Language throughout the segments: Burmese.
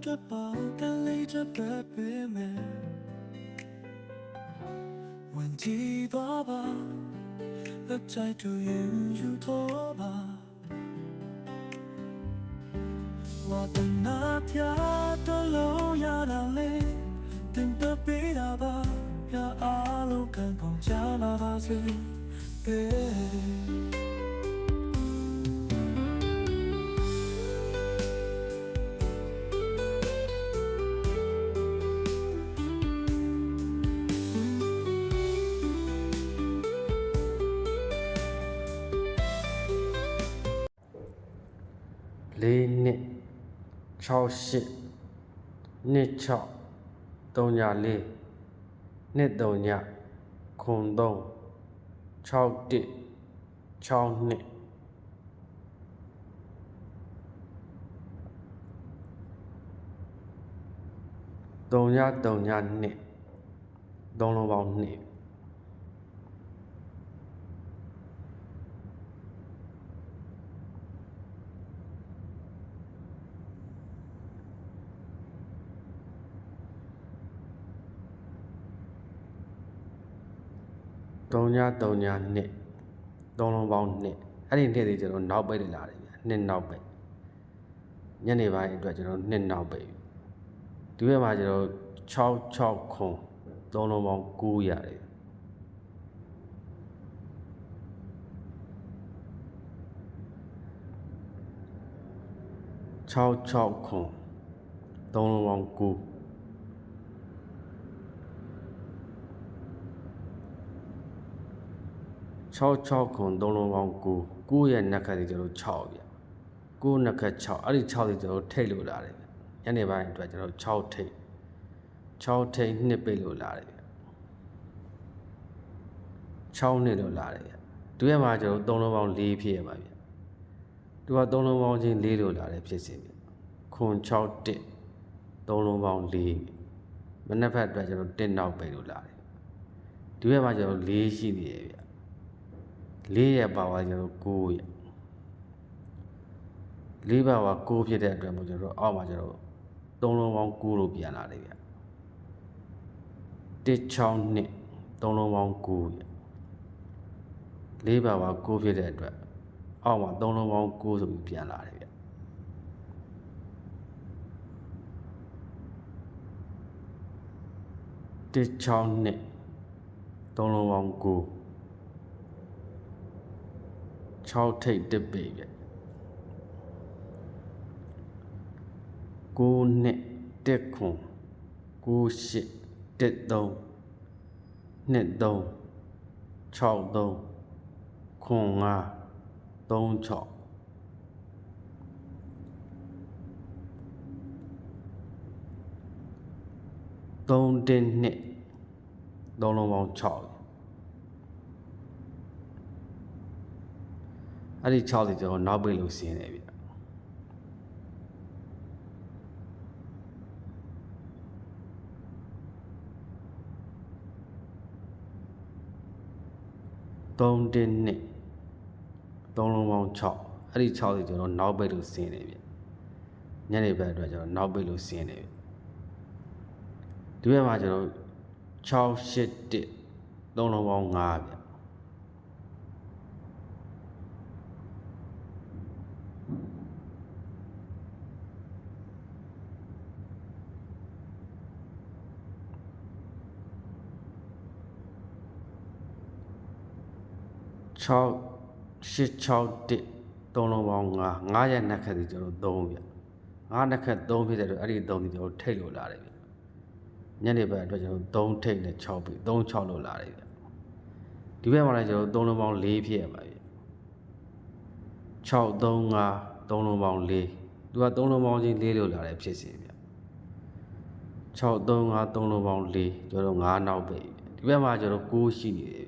အတွက်ပါကလေးချက်ပဲပေးမယ်ဝင်ကြည့်သွားပါလက်ချိုက်တူရင်ယူတော့ပါဝတ်နာပြတော့လို့ရတာလေတင်တပေးတာပါရအားလုံးခံပေါင်းကြလာပါစေ Yeah. ၄နှစ်68နှစ်6 34နှစ်3ခုံ3 61 623ည3ည2 3လုံးပေါင်း2 3ည3ညနှစ်သုံးလုံးပေါင်းနှစ်အဲ့ဒီနှစ်တွေကျွန်တော်နောက်ပိတ်လာတယ်ဗျနှစ်နောက်ပိတ်ညနေပိုင်းအတွက်ကျွန်တော်နှစ်နောက်ပိတ်ဒီဘက်မှာကျွန်တော်6 6ခွန်သုံးလုံးပေါင်း9ရတယ်6 6ခွန်သုံးလုံးပေါင်း9 66ခွန်3လုံးပေါင်း9 9ရဲ့နက်ခတ်တွေကျွန်တော်6ဗျ9နက်ခတ်6အဲ့ဒီ6တွေကျွန်တော်ထိတ်လို့လာတယ်ဗျညနေပိုင်းအတွက်ကျွန်တော်6ထိတ်6ထိတ်နှစ်ပိတ်လို့လာတယ်ဗျ6နှစ်လို့လာတယ်ဗျဒီဘက်မှာကျွန်တော်3လုံးပေါင်း4ဖြစ်ရပါဗျသူက3လုံးပေါင်းချင်း4လို့လာတယ်ဖြစ်စီဗျခွန်6တစ်3လုံးပေါင်း4မနက်ဖက်အတွက်ကျွန်တော်1နောက်ပိတ်လို့လာတယ်ဒီဘက်မှာကျွန်တော်4ရှိနေတယ်ဗျ လေးရဲ့ပါဝါကျွန်တော်9ရဲ့လေးပါဝါ9ဖြစ်တဲ့အတွက်မို့ကျွန်တော်အောက်မှာကျွန်တော်သုံးလုံးပေါင်း9လို့ပြန်လာတယ်ဗျ16နှစ်သုံးလုံးပေါင်း9ရဲ့လေးပါဝါ9ဖြစ်တဲ့အတွက်အောက်မှာသုံးလုံးပေါင်း9ဆိုပြီးပြန်လာတယ်ဗျ16နှစ်သုံးလုံးပေါင်း9 6ထိတ်တစ်ပေပြ9နှစ်တက်ခွန်9ရှစ်တက်3နှစ်3 6 3ခွန်5 3 63တင်းနှစ်သုံးလုံးပေါင်း6 အဲ့ဒီ6တွေကျွန်တော်နောက်ပိတ်လို့ဆင်းတယ်ဗျ3တင်းနှစ်သုံးလုံးပေါင်း6အဲ့ဒီ6တွေကျွန်တော်နောက်ပိတ်လို့ဆင်းတယ်ဗျညနေဘက်အတွက်ကျွန်တော်နောက်ပိတ်လို့ဆင်းတယ်ဗျဒီဘက်မှာကျွန်တော်6 8 1သုံးလုံးပေါင်း5ဗျ 6 861သုံးလုံးပေါင်း9 9ရဲ့နှစ်ခက်တွေကျွန်တော်3ဗျ9နှစ်ခက်3ဖြစ်တဲ့အတွက်အဲ့ဒီ3ဒီကျွန်တော်ထိတ်လို့လာတယ်ဗျညနေဘက်အတွက်ကျွန်တော်3ထိတ်နဲ့6ပြီ3 6လို့လာတယ်ဗျဒီဘက်မှာလည်းကျွန်တော်3လုံးပေါင်း4ဖြစ်ရပါဗျ6 3 5 3လုံးပေါင်း4သူက3လုံးပေါင်းချင်း4လို့လာတယ်ဖြစ်စီဗျ6 3 5 3လုံးပေါင်း4ကျွန်တော်9နောက်ပဲဒီဘက်မှာကျွန်တော်9ရှိနေတယ်ဗျ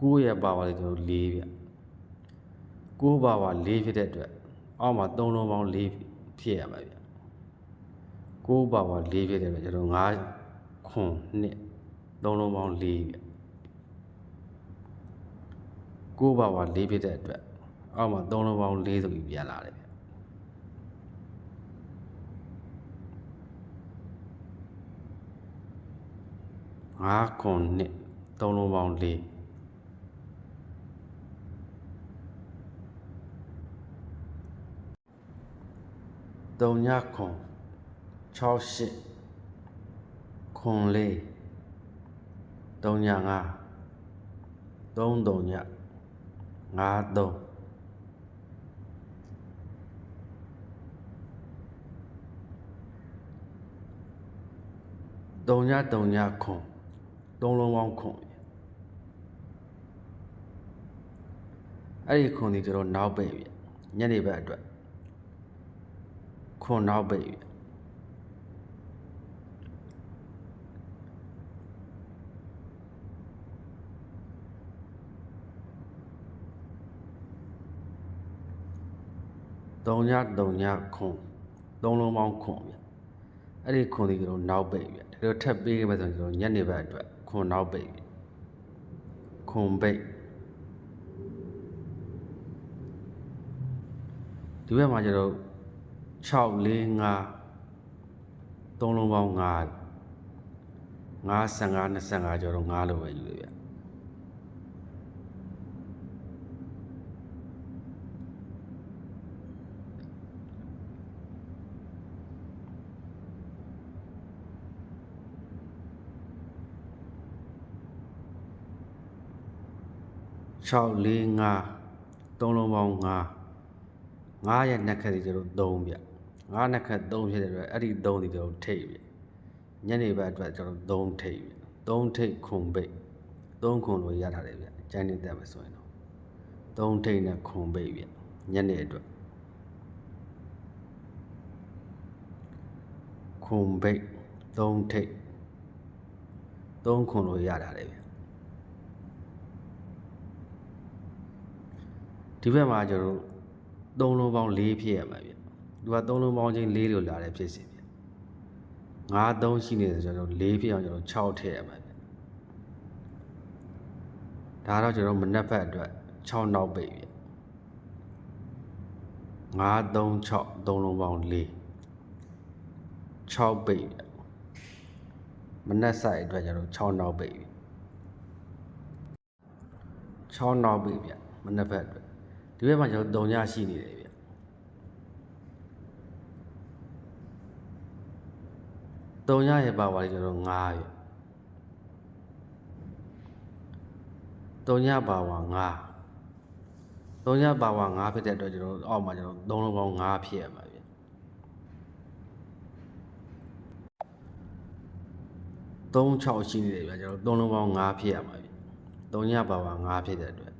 9ရဲ့ပါဝါလေးကျွန်တော်4ဗျ9ပါဝါ4ဖြစ်တဲ့အတွက်အောက်မှာ3လုံးပေါင်း4ဖြစ်ရမှာဗျ9ပါဝါ4ဖြစ်တဲ့အတွက်ကျွန်တော်9ခွန်2 3လုံးပေါင်း4ဗျ9ပါဝါ4ဖြစ်တဲ့အတွက်အောက်မှာ3လုံးပေါင်း4ဆိုပြီးပြန်လာတယ်ဗျ5ခွန်2 3လုံးပေါင်း4 တုံညခွန်68ခွန်လေးတုံည5 3တုံည5 3တုံညတုံညခွန်သုံးလုံးပေါင်းခွန်အဲ့ဒီခွန်ဒီကျွန်တော်နောက်ပိတ်ပြီညနေဘက်အတွက် ခွန်နောက်ပိတ်ပြီတုံညတုံညခွန်သုံးလုံးပေါင်းခွန်ဗျအဲ့ဒီခွန်ဒီကျွန်တော်နောက်ပိတ်ဗျဒီလိုထပ်ပေးခဲ့မှဆိုရင်ကျွန်တော်ညနေဘက်အတွက်ခွန်နောက်ပိတ်ပြီခွန်ပိတ်ဒီဘက်မှာကျတော့ 6 4 5သုံးလုံးပေါင်း5 5 15 25ကျော်တော့5လို့ပဲယူရဗျ6 4 5သုံးလုံးပေါင်း5 9ရဲ့နှက်ခတ်ဒီကျတော့3ဗျ 9နှက်ခတ်3ဖြစ်တဲ့အတွက်အဲ့ဒီ3ဒီကျတော့ထိတ်ဗျညနေဘက်အတွက်ကျတော့3ထိတ်ဗျ3ထိတ်ခွန်ပိတ်3ခွန်လို့ရထားတယ်ဗျကျန်နေတတ်မယ်ဆိုရင်တော့3ထိတ်နဲ့ခွန်ပိတ်ဗျညနေအတွက်ခွန်ပိတ်3ထိတ်3ခွန်လို့ရထားတယ်ဗျဒီဘက်မှာကျတော့သုံးလုံးပေါင်း၄ဖြစ်ရမှာဗျ သူကသုံးလုံးပေါင်းချင်း၄လို့လာတယ်ဖြစ်စီဗျ၅သုံးရှိနေတယ်ဆိုတော့၄ဖြစ်အောင်ကျွန်တော်6ထည့်ရမှာဗျဒါတော့ကျွန်တော်မနက်ဖက်အတွက်6နောက်ပိတ်ဗျ5 3 6သုံးလုံးပေါင်း4 6ပိတ်ဗျမနက်ဆိုင်အတွက်ကျွန်တော်6နောက်ပိတ်ဗျ6နောက်ပိတ်ဗျမနက်ဖက်အတွက်ဒီဘက်မှာကျွန်တော်3ညရှိနေတယ်ဗျ 3ညရဲ့ပါပါလေးကျွန်တော်9ဗျ3ညပါပါ9 3ညပါပါ9ဖြစ်တဲ့အတွက်ကျွန်တော်အောက်မှာကျွန်တော်3လုံးပေါင်း9ဖြစ်ရမှာဗျ3 6ရှိနေတယ်ဗျကျွန်တော်3လုံးပေါင်း9ဖြစ်ရမှာဗျ3ညပါပါ9ဖြစ်တဲ့အတွက်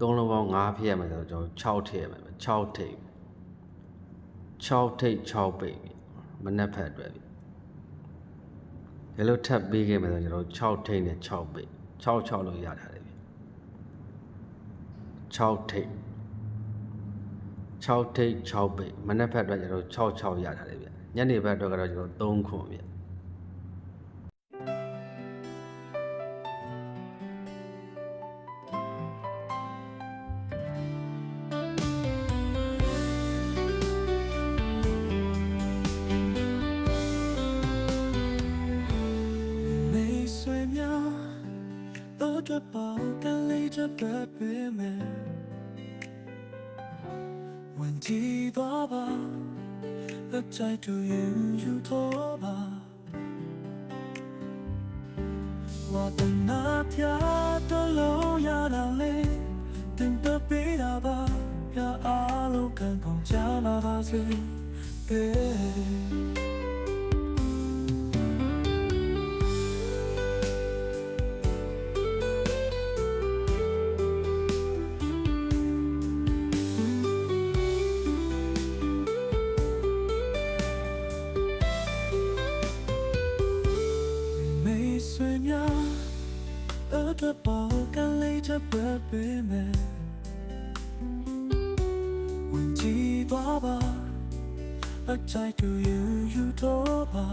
သုံးလုံးပေါင်း5ဖြစ်ရမယ်ဆိုတော့ကျွန်တော်6ထည့်ရမယ်6ထိပ်6ထိပ်6ပိတ်ပြီမနှက်ဖက်အတွက်ပြီ ဒီလိုထပ်ပေးခဲ့မယ်ဆိုတော့ကျွန်တော်6ထိပ်နဲ့6ပိတ်6 6လို့ရထားတယ်ပြီ6ထိပ်6ထိပ်6ပိတ်မနှက်ဖက်အတွက်ကျွန်တော်6 6ရထားတယ်ဗျညနေဘက်အတွက်ကတော့ကျွန်တော်3ခွန်ဗျ ကလေးချက်ပဲပေးမယ်ဝင်ကြည့်သွားပါလက်ချိုက်တူရင်ယူတော့ပါဝတ်နာပြတော့လို့ရတာလေတင်တပေးတာပါ အတွက်ပေါ်ကလေးချက်ပဲပေးမယ်ဝင်ကြည့်သွားပါအချိုက်တူယူယူတော့ပါ